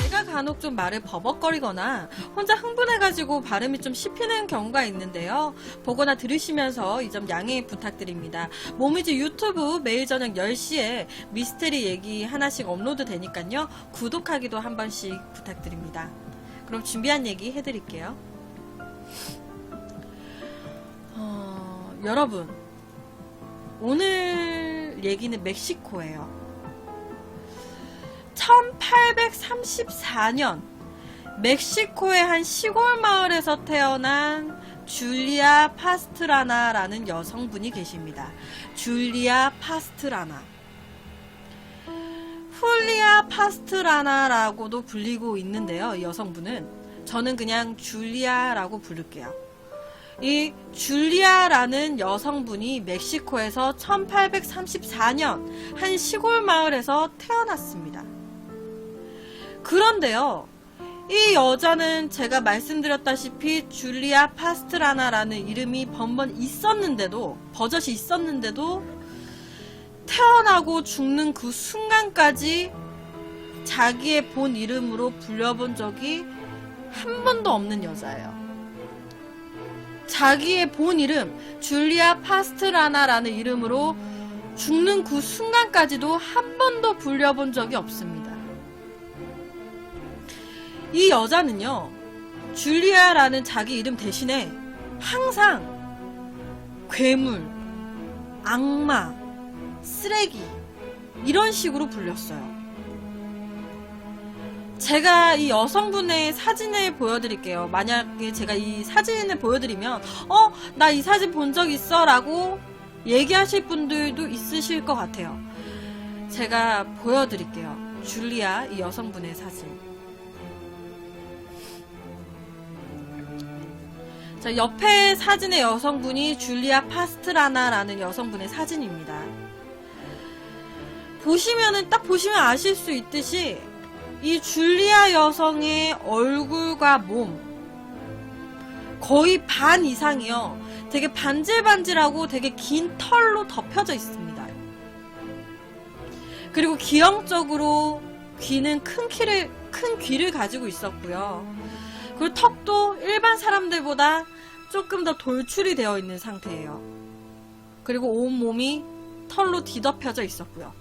제가 간혹 좀 말을 버벅거리거나 혼자 흥분해가지고 발음이 좀 씹히는 경우가 있는데요. 보거나 들으시면서 이 점 양해 부탁드립니다. 모미지 유튜브 매일 저녁 10시에 미스테리 얘기 하나씩 업로드 되니까요. 구독하기도 한 번씩 부탁드립니다. 그럼 준비한 얘기 해드릴게요. 어, 여러분, 오늘 얘기는 멕시코예요. 1834년 멕시코의 한 시골 마을에서 태어난 줄리아 파스트라나라는 여성분이 계십니다. 줄리아 파스트라나. 훌리아 파스트라나라고도 불리고 있는데요. 이 여성분은 저는 그냥 줄리아라고 부를게요. 이 줄리아라는 여성분이 멕시코에서 1834년 한 시골 마을에서 태어났습니다. 그런데요, 이 여자는 제가 말씀드렸다시피 줄리아 파스트라나라는 이름이 번번 있었는데도, 버젓이 있었는데도, 태어나고 죽는 그 순간까지 자기의 본 이름으로 불려본 적이 한 번도 없는 여자예요. 자기의 본 이름, 줄리아 파스트라나라는 이름으로 죽는 그 순간까지도 한 번도 불려본 적이 없습니다. 이 여자는요, 줄리아라는 자기 이름 대신에 항상 괴물, 악마, 쓰레기, 이런 식으로 불렸어요. 제가 이 여성분의 사진을 보여드릴게요. 만약에 제가 이 사진을 보여드리면, 어, 나 이 사진 본 적 있어? 라고 얘기하실 분들도 있으실 것 같아요. 제가 보여드릴게요. 줄리아, 이 여성분의 사진. 자, 옆에 사진의 여성분이 줄리아 파스트라나라는 여성분의 사진입니다. 보시면은 딱 보시면 아실 수 있듯이 이 줄리아 여성의 얼굴과 몸 거의 반 이상이요. 되게 반질반질하고 되게 긴 털로 덮여져 있습니다. 그리고 기형적으로 귀는 큰 키를 큰 귀를 가지고 있었고요. 그리고 턱도 일반 사람들보다 조금 더 돌출이 되어 있는 상태예요. 그리고 온 몸이 털로 뒤덮여져 있었고요.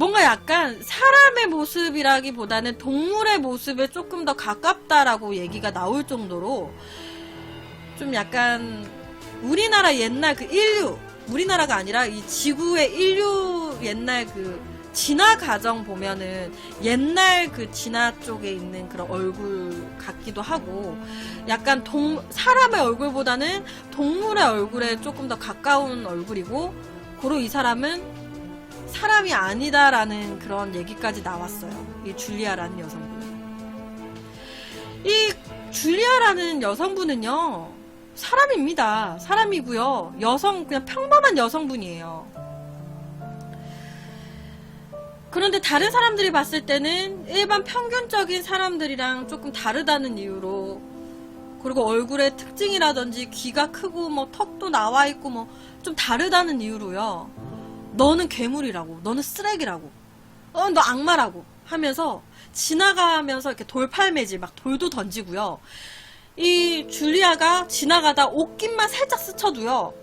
뭔가 약간 사람의 모습이라기보다는 동물의 모습에 조금 더 가깝다라고 얘기가 나올 정도로 좀 약간 우리나라 옛날 그 인류, 우리나라가 아니라 이 지구의 인류 옛날 그 진화 과정 보면은 옛날 그 진화 쪽에 있는 그런 얼굴 같기도 하고 약간 동 사람의 얼굴보다는 동물의 얼굴에 조금 더 가까운 얼굴이고 고로 이 사람은 사람이 아니다라는 그런 얘기까지 나왔어요. 이 줄리아라는 여성분. 이 줄리아라는 여성분은요, 사람입니다. 사람이고요. 여성, 그냥 평범한 여성분이에요. 그런데 다른 사람들이 봤을 때는 일반 평균적인 사람들이랑 조금 다르다는 이유로 그리고 얼굴의 특징이라든지 귀가 크고 뭐 턱도 나와 있고 뭐 좀 다르다는 이유로요. 너는 괴물이라고, 너는 쓰레기라고, 어, 너 악마라고 하면서 지나가면서 이렇게 돌팔 매질 막 돌도 던지고요. 이 줄리아가 지나가다 옷깃만 살짝 스쳐도요.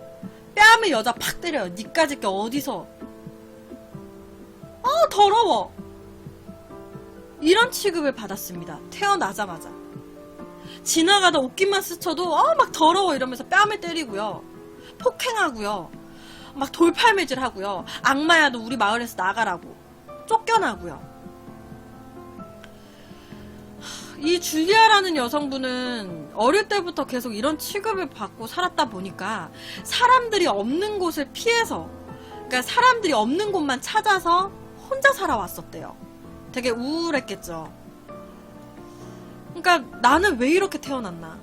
뺨을 여자 팍 때려요. 니까짓 게 어디서? 어, 더러워. 이런 취급을 받았습니다. 태어나자마자. 지나가다 옷깃만 스쳐도 어, 막 더러워 이러면서 뺨을 때리고요. 폭행하고요. 막 돌팔매질 하고요. 악마야 너 우리 마을에서 나가라고. 쫓겨나고요. 이 줄리아라는 여성분은 어릴 때부터 계속 이런 취급을 받고 살았다 보니까 사람들이 없는 곳을 피해서 그러니까 사람들이 없는 곳만 찾아서 혼자 살아왔었대요. 되게 우울했겠죠. 그러니까 나는 왜 이렇게 태어났나?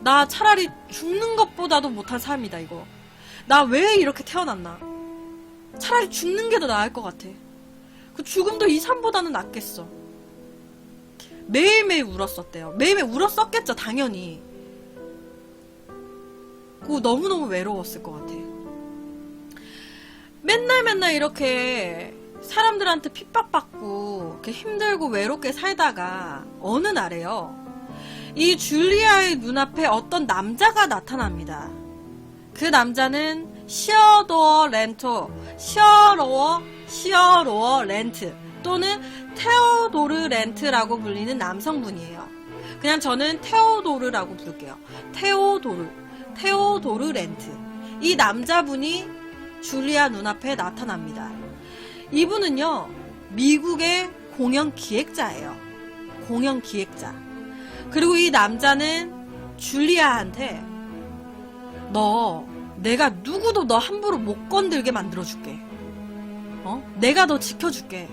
나 차라리 죽는 것보다도 못한 삶이다 이거. 나 왜 이렇게 태어났나? 차라리 죽는 게 더 나을 것 같아. 그 죽음도 이 삶보다는 낫겠어. 매일매일 울었었대요. 매일매일 울었었겠죠, 당연히. 받고 너무너무 외로웠을 것 같아. 맨날 맨날 이렇게 사람들한테 핍박받고 이렇게 힘들고 외롭게 살다가 어느 날에요. 이 줄리아의 눈앞에 어떤 남자가 나타납니다. 그 남자는 시어도어 렌토, 시어로어, 시어로어 렌트 또는 테오도르 렌트라고 불리는 남성분이에요. 그냥 저는 테오도르라고 부를게요. 테오도르, 테오도르 렌트. 이 남자분이 줄리아 눈앞에 나타납니다. 이분은요, 미국의 공연 기획자예요. 공연 기획자. 그리고 이 남자는 줄리아한테 너 내가 누구도 너 함부로 못 건들게 만들어줄게. 어? 내가 너 지켜줄게.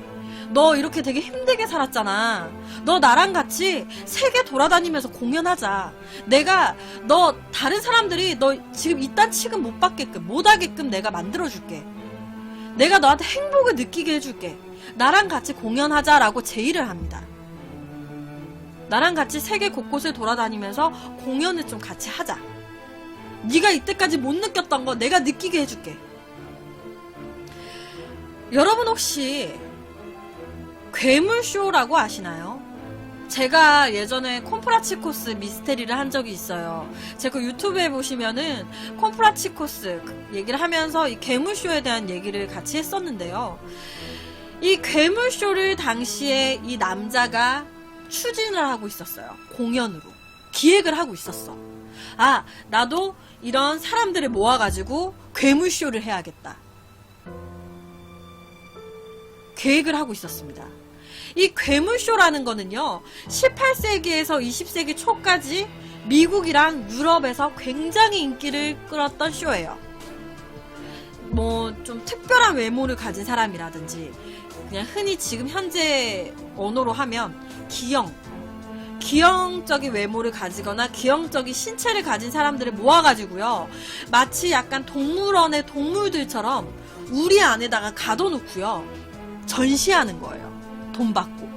너 이렇게 되게 힘들게 살았잖아. 너 나랑 같이 세계 돌아다니면서 공연하자. 내가 너 다른 사람들이 너 지금 이딴 취급 못 받게끔 못 하게끔 내가 만들어줄게. 내가 너한테 행복을 느끼게 해줄게. 나랑 같이 공연하자라고 제의를 합니다. 나랑 같이 세계 곳곳을 돌아다니면서 공연을 좀 같이 하자. 네가 이때까지 못 느꼈던 거 내가 느끼게 해줄게. 여러분 혹시 괴물쇼라고 아시나요? 제가 예전에 콤프라치코스 미스테리를 한 적이 있어요. 제가 유튜브에 보시면은 콤프라치코스 그 얘기를 하면서 이 괴물쇼에 대한 얘기를 같이 했었는데요. 이 괴물쇼를 당시에 이 남자가 추진을 하고 있었어요. 공연으로. 기획을 하고 있었어. 아, 나도 이런 사람들을 모아가지고 괴물쇼를 해야겠다. 계획을 하고 있었습니다. 이 괴물쇼라는 거는요, 18세기에서 20세기 초까지 미국이랑 유럽에서 굉장히 인기를 끌었던 쇼예요. 뭐, 좀 특별한 외모를 가진 사람이라든지, 그냥 흔히 지금 현재 언어로 하면 기형, 기형적인 외모를 가지거나 기형적인 신체를 가진 사람들을 모아가지고요. 마치 약간 동물원의 동물들처럼 우리 안에다가 가둬놓고요. 전시하는 거예요. 돈 받고.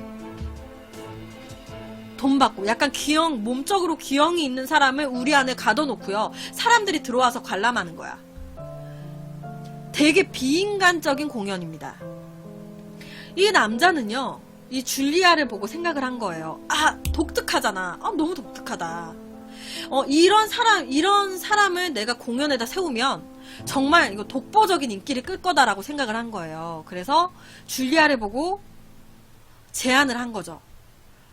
돈 받고. 약간 기형, 몸적으로 기형이 있는 사람을 우리 안에 가둬놓고요. 사람들이 들어와서 관람하는 거야. 되게 비인간적인 공연입니다. 이 남자는요, 이 줄리아를 보고 생각을 한 거예요. 아, 독특하잖아. 아, 너무 독특하다. 어, 이런 사람, 이런 사람을 내가 공연에다 세우면 정말 이거 독보적인 인기를 끌 거다라고 생각을 한 거예요. 그래서 줄리아를 보고 제안을 한 거죠.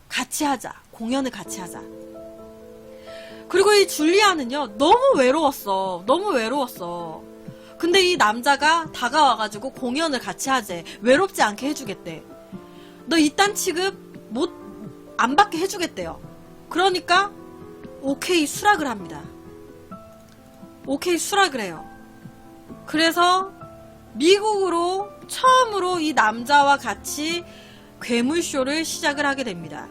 같이 하자. 공연을 같이 하자. 그리고 이 줄리아는요, 너무 외로웠어. 너무 외로웠어. 근데 이 남자가 다가와가지고 공연을 같이 하재. 외롭지 않게 해주겠대. 너 이딴 취급 못, 안 받게 해주겠대요. 그러니까, 오케이 수락을 합니다. 오케이 수락을 해요. 그래서, 미국으로 처음으로 이 남자와 같이 괴물쇼를 시작을 하게 됩니다.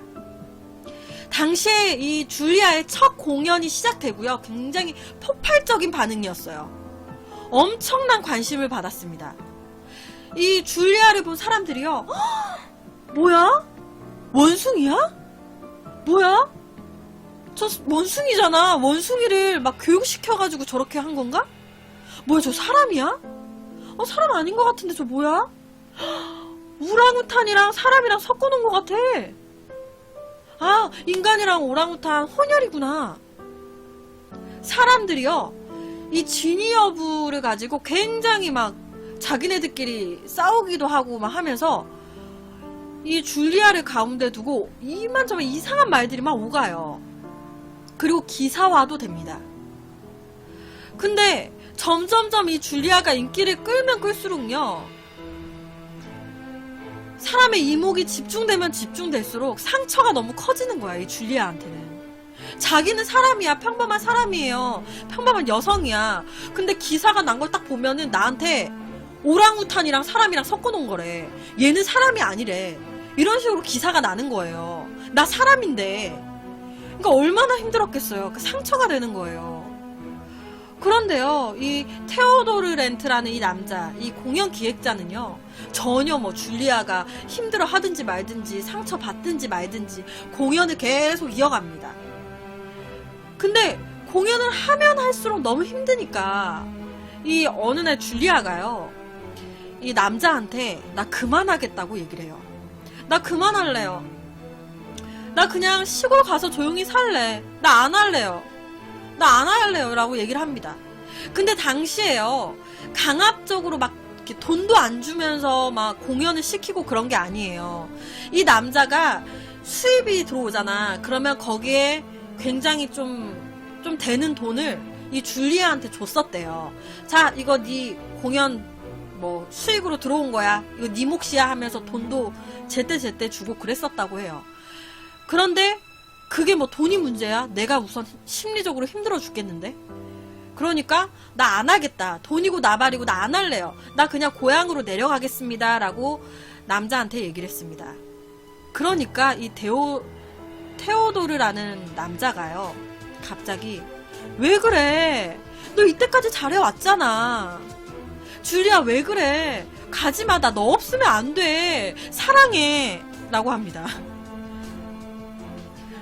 당시에 이 줄리아의 첫 공연이 시작되고요. 굉장히 폭발적인 반응이었어요. 엄청난 관심을 받았습니다. 이 줄리아를 본 사람들이요. "헉, 뭐야? 원숭이야? 뭐야? 저 원숭이잖아. 원숭이를 막 교육시켜가지고 저렇게 한 건가? 뭐야, 저 사람이야? 어, 사람 아닌 것 같은데 저 뭐야? 우랑우탄이랑 사람이랑 섞어놓은 것 같아. 아, 인간이랑 오랑우탄 혼혈이구나. 사람들이요. 이 여부를 가지고 굉장히 막 자기네들끼리 싸우기도 하고 막 하면서 이 줄리아를 가운데 두고 이만저만 이상한 말들이 막 오가요. 그리고 기사화도 됩니다. 근데 점점점 이 줄리아가 인기를 끌면 끌수록요. 사람의 이목이 집중되면 집중될수록 상처가 너무 커지는 거야, 이 줄리아한테는. 자기는 사람이야. 평범한 사람이에요. 평범한 여성이야. 근데 기사가 난 걸 딱 보면은 나한테 오랑우탄이랑 사람이랑 섞어놓은 거래. 얘는 사람이 아니래. 이런 식으로 기사가 나는 거예요. 나 사람인데. 그러니까 얼마나 힘들었겠어요. 그 상처가 되는 거예요. 그런데요, 이 테오도르 렌트라는 이 남자, 이 공연 기획자는요, 전혀 뭐 줄리아가 힘들어 하든지 말든지 상처 받든지 말든지 공연을 계속 이어갑니다. 근데 공연을 하면 할수록 너무 힘드니까 이 어느 날 줄리아가요. 이 남자한테 나 그만하겠다고 얘기를 해요. 나 그만할래요. 나 그냥 시골 가서 조용히 살래. 나 안 할래요. 나 안 할래요. 라고 얘기를 합니다. 근데 당시에요. 강압적으로 막 이렇게 돈도 안 주면서 막 공연을 시키고 그런 게 아니에요. 이 남자가 수입이 들어오잖아. 그러면 거기에 굉장히 좀, 좀 되는 돈을 이 줄리아한테 줬었대요. 자, 이거 네 공연 뭐 수익으로 들어온 거야. 이거 네 몫이야 하면서 돈도 제때 제때 주고 그랬었다고 해요. 그런데 그게 뭐 돈이 문제야? 내가 우선 심리적으로 힘들어 죽겠는데? 그러니까 나 안 하겠다. 돈이고 나발이고 나 안 할래요. 나 그냥 고향으로 내려가겠습니다. 라고 남자한테 얘기를 했습니다. 그러니까 이 데오, 테오도르라는 남자가요. 갑자기 왜 그래? 너 이때까지 잘해왔잖아. 줄리아 왜 그래? 가지마. 나 너 없으면 안 돼. 사랑해. 라고 합니다.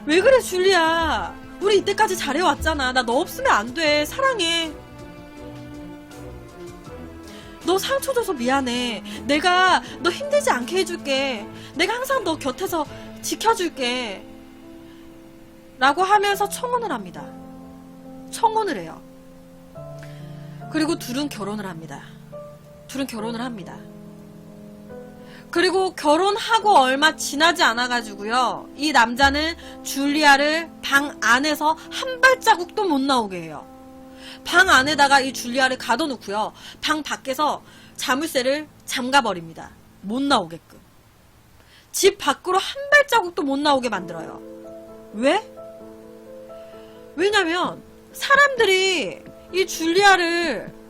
왜 그래, 줄리아? 우리 이때까지 잘해왔잖아. 나 너 없으면 안 돼. 사랑해. 너 상처 줘서 미안해. 내가 너 힘들지 않게 해줄게. 내가 항상 너 곁에서 지켜줄게. 라고 하면서 청혼을 합니다. 청혼을 해요. 그리고 둘은 결혼을 합니다. 둘은 결혼을 합니다. 그리고 결혼하고 얼마 지나지 않아가지고요. 이 남자는 줄리아를 방 안에서 한 발자국도 못 나오게 해요. 방 안에다가 이 줄리아를 가둬놓고요. 방 밖에서 자물쇠를 잠가버립니다. 못 나오게끔. 집 밖으로 한 발자국도 못 나오게 만들어요. 왜? 왜냐면 사람들이 이 줄리아를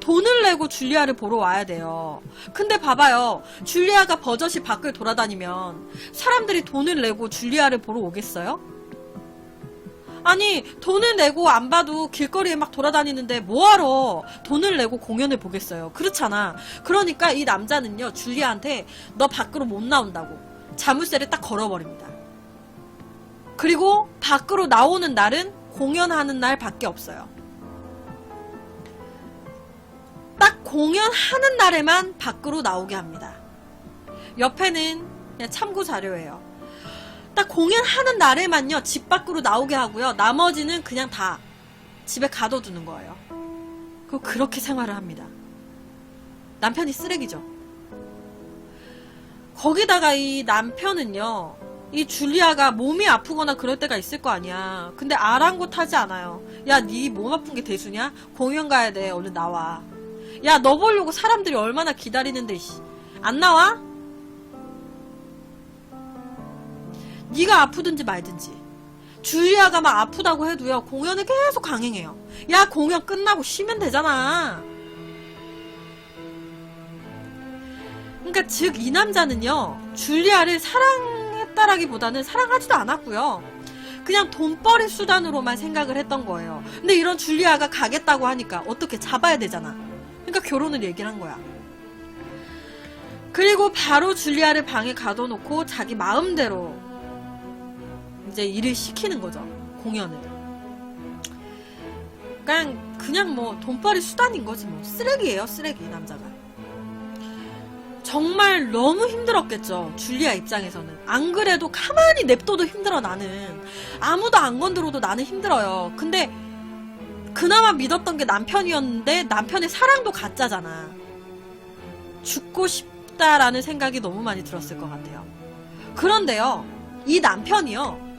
돈을 내고 줄리아를 보러 와야 돼요. 근데 봐봐요. 줄리아가 버젓이 밖을 돌아다니면 사람들이 돈을 내고 줄리아를 보러 오겠어요? 아니, 돈을 내고 안 봐도 길거리에 막 돌아다니는데 뭐하러 돈을 내고 공연을 보겠어요? 그렇잖아. 그러니까 이 남자는요, 줄리아한테 너 밖으로 못 나온다고 자물쇠를 딱 걸어버립니다. 그리고 밖으로 나오는 날은 공연하는 날 밖에 없어요. 딱 공연하는 날에만 밖으로 나오게 합니다. 옆에는 그냥 참고 자료예요. 딱 공연하는 날에만요, 집 밖으로 나오게 하고요. 나머지는 그냥 다 집에 가둬두는 거예요. 그리고 그렇게 생활을 합니다. 남편이 쓰레기죠. 거기다가 이 남편은요, 이 줄리아가 몸이 아프거나 그럴 때가 있을 거 아니야. 근데 아랑곳하지 않아요. 야, 네 몸 아픈 게 대수냐? 공연 가야 돼. 얼른 나와. 야, 너 보려고 사람들이 얼마나 기다리는데, 씨. 안 나와? 네가 아프든지 말든지. 줄리아가 막 아프다고 해도요, 공연을 계속 강행해요. 야, 공연 끝나고 쉬면 되잖아. 그러니까 즉 이 남자는요, 줄리아를 사랑했다라기보다는 사랑하지도 않았고요. 그냥 돈벌이 수단으로만 생각을 했던 거예요. 근데 이런 줄리아가 가겠다고 하니까 어떻게 잡아야 되잖아. 그러니까 결혼을 얘기를 한 거야. 그리고 바로 줄리아를 방에 가둬놓고 자기 마음대로 이제 일을 시키는 거죠. 공연을. 그냥 그냥 뭐 돈벌이 수단인 거지 뭐 쓰레기예요 쓰레기 남자가. 정말 너무 힘들었겠죠. 줄리아 입장에서는. 안 그래도 가만히 냅둬도 힘들어 나는. 아무도 안 건드려도 나는 힘들어요. 근데 그나마 믿었던 게 남편이었는데 남편의 사랑도 가짜잖아. 죽고 싶다라는 생각이 너무 많이 들었을 것 같아요. 그런데요, 이 남편이요,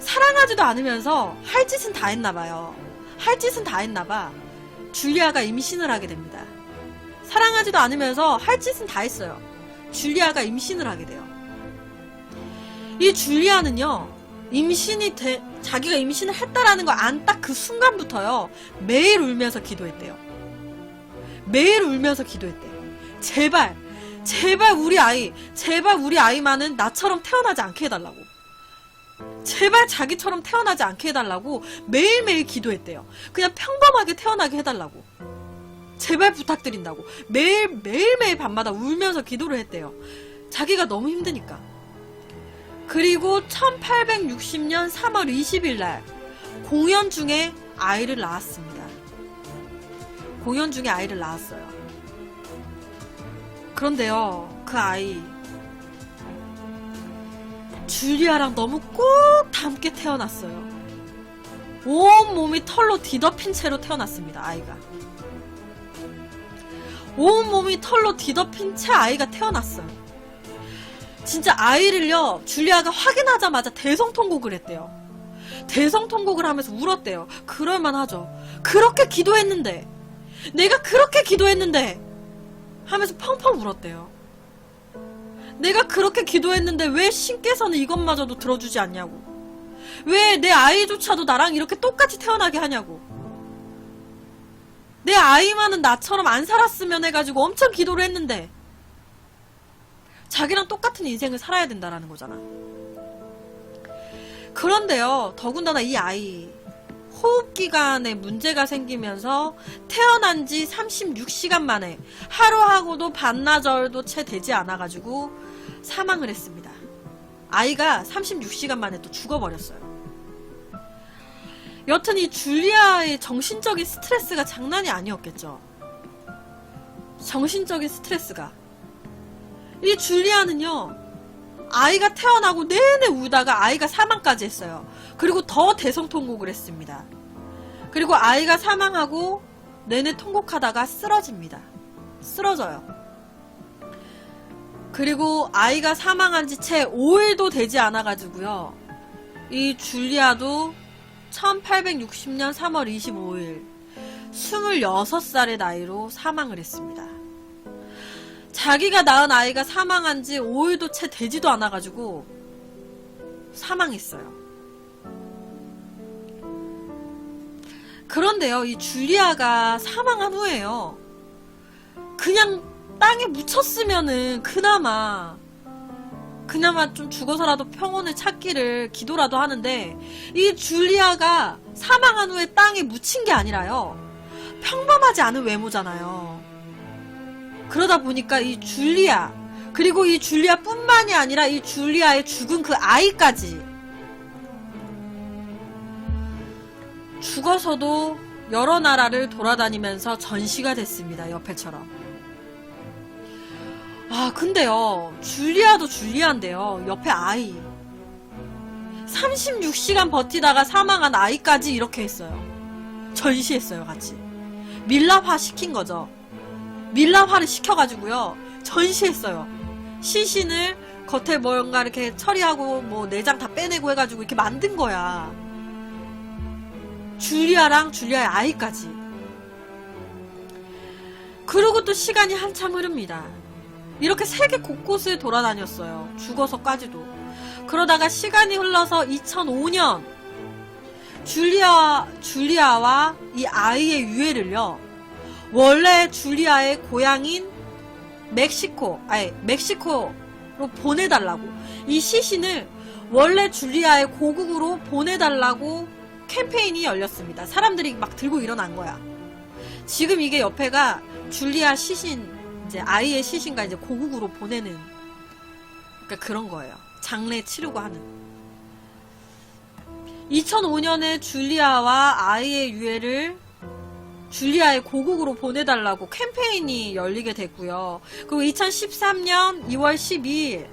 사랑하지도 않으면서 할 짓은 다 했나 봐요. 할 짓은 다 했나 봐. 줄리아가 임신을 하게 됩니다. 사랑하지도 않으면서 할 짓은 다 했어요. 줄리아가 임신을 하게 돼요. 이 줄리아는요, 임신이 돼, 자기가 임신을 했다라는 걸 안 딱 그 순간부터요, 매일 울면서 기도했대요. 매일 울면서 기도했대요. 제발, 제발 우리 아이, 제발 우리 아이만은 나처럼 태어나지 않게 해달라고. 제발 자기처럼 태어나지 않게 해달라고 매일매일 기도했대요. 그냥 평범하게 태어나게 해달라고. 제발 부탁드린다고. 매일, 매일매일 밤마다 울면서 기도를 했대요. 자기가 너무 힘드니까. 그리고 1860년 3월 20일 날 공연 중에 아이를 낳았습니다. 공연 중에 아이를 낳았어요. 그런데요, 그 아이, 줄리아랑 너무 꼭 닮게 태어났어요. 온 몸이 털로 뒤덮인 채로 태어났습니다, 아이가. 온 몸이 털로 뒤덮인 채 아이가 태어났어요. 진짜 아이를요, 줄리아가 확인하자마자 대성통곡을 했대요. 대성통곡을 하면서 울었대요. 그럴만 하죠. 그렇게 기도했는데, 내가 그렇게 기도했는데, 하면서 펑펑 울었대요. 내가 그렇게 기도했는데 왜 신께서는 이것마저도 들어주지 않냐고. 왜 내 아이조차도 나랑 이렇게 똑같이 태어나게 하냐고. 내 아이만은 나처럼 안 살았으면 해가지고 엄청 기도를 했는데, 자기랑 똑같은 인생을 살아야 된다라는 거잖아. 그런데요, 더군다나 이 아이, 호흡기관에 문제가 생기면서 태어난 지 36시간 만에 하루하고도 반나절도 채 되지 않아가지고 사망을 했습니다. 아이가 36시간 만에 또 죽어버렸어요. 여튼 이 줄리아의 정신적인 스트레스가 장난이 아니었겠죠. 정신적인 스트레스가. 이 줄리아는요, 아이가 태어나고 내내 울다가 아이가 사망까지 했어요. 그리고 더 대성통곡을 했습니다. 그리고 아이가 사망하고 내내 통곡하다가 쓰러집니다. 쓰러져요. 그리고 아이가 사망한 지 채 5일도 되지 않아가지고요. 이 줄리아도 1860년 3월 25일 26살의 나이로 사망을 했습니다. 자기가 낳은 아이가 사망한 지 5일도 채 되지도 않아가지고 사망했어요. 그런데요, 이 줄리아가 사망한 후에요. 그냥 땅에 묻혔으면은 그나마 그나마 좀 죽어서라도 평온을 찾기를 기도라도 하는데 이 줄리아가 사망한 후에 땅에 묻힌 게 아니라요. 평범하지 않은 외모잖아요. 그러다 보니까 이 줄리아 그리고 이 줄리아뿐만이 아니라 이 줄리아의 죽은 그 아이까지 죽어서도 여러 나라를 돌아다니면서 전시가 됐습니다. 옆에처럼. 아, 근데요. 줄리아도 줄리아인데요. 옆에 아이. 36시간 버티다가 사망한 아이까지 이렇게 했어요. 전시했어요, 같이. 밀랍화 시킨 거죠. 밀랍화를 시켜가지고요. 전시했어요. 시신을 겉에 뭔가 이렇게 처리하고 뭐 내장 다 빼내고 해가지고 이렇게 만든 거야. 줄리아랑 줄리아의 아이까지. 그리고 또 시간이 한참 흐릅니다. 이렇게 세계 곳곳을 돌아다녔어요. 죽어서까지도. 그러다가 시간이 흘러서 2005년 줄리아 줄리아와 이 아이의 유해를요. 원래 줄리아의 고향인 멕시코, 아니 멕시코로 보내달라고 이 시신을 원래 줄리아의 고국으로 보내달라고 캠페인이 열렸습니다. 사람들이 막 들고 일어난 거야. 지금 이게 옆에가 줄리아 시신, 이제 아이의 시신과 이제 고국으로 보내는, 그러니까 그런 거예요. 장례 치르고 하는. 2005년에 줄리아와 아이의 유해를 줄리아의 고국으로 보내달라고 캠페인이 열리게 됐고요. 그리고 2013년 2월 12일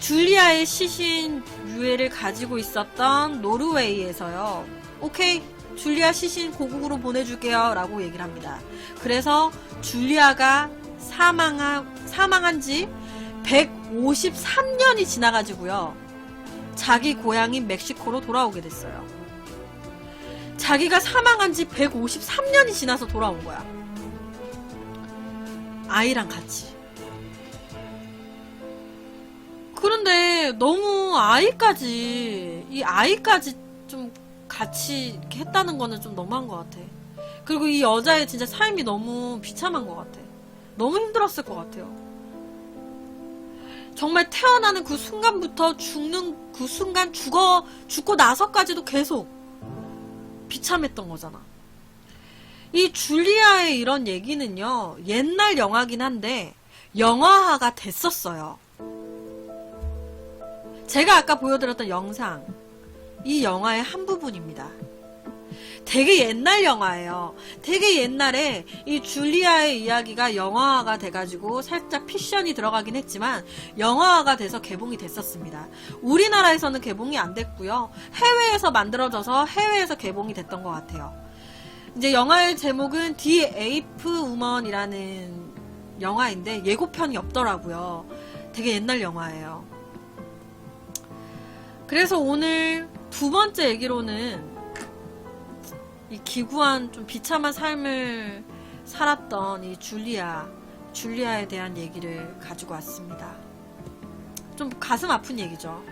줄리아의 시신 유해를 가지고 있었던 노르웨이에서요. 오케이, 줄리아 시신 고국으로 보내줄게요. 라고 얘기를 합니다. 그래서 줄리아가 사망한, 사망한 지 153년이 지나가지고요. 자기 고향인 멕시코로 돌아오게 됐어요. 자기가 사망한 지 153년이 지나서 돌아온 거야. 아이랑 같이. 그런데 너무 아이까지, 이 아이까지 좀 같이 했다는 거는 좀 너무한 것 같아. 그리고 이 여자의 진짜 삶이 너무 비참한 것 같아. 너무 힘들었을 것 같아요. 정말 태어나는 그 순간부터 죽는 그 순간 죽어, 죽고 나서까지도 계속 비참했던 거잖아. 이 줄리아의 이런 얘기는요, 옛날 영화긴 한데, 영화화가 됐었어요. 제가 아까 보여드렸던 영상, 이 영화의 한 부분입니다. 되게 옛날 영화예요. 되게 옛날에 이 줄리아의 이야기가 영화화가 돼가지고 살짝 피션이 들어가긴 했지만 영화화가 돼서 개봉이 됐었습니다. 우리나라에서는 개봉이 안 됐고요. 해외에서 만들어져서 해외에서 개봉이 됐던 것 같아요. 이제 영화의 제목은 디 우먼이라는 영화인데 예고편이 없더라고요. 되게 옛날 영화예요. 그래서 오늘 두 번째 얘기로는 이 기구한 좀 비참한 삶을 살았던 이 줄리아, 줄리아에 대한 얘기를 가지고 왔습니다. 좀 가슴 아픈 얘기죠.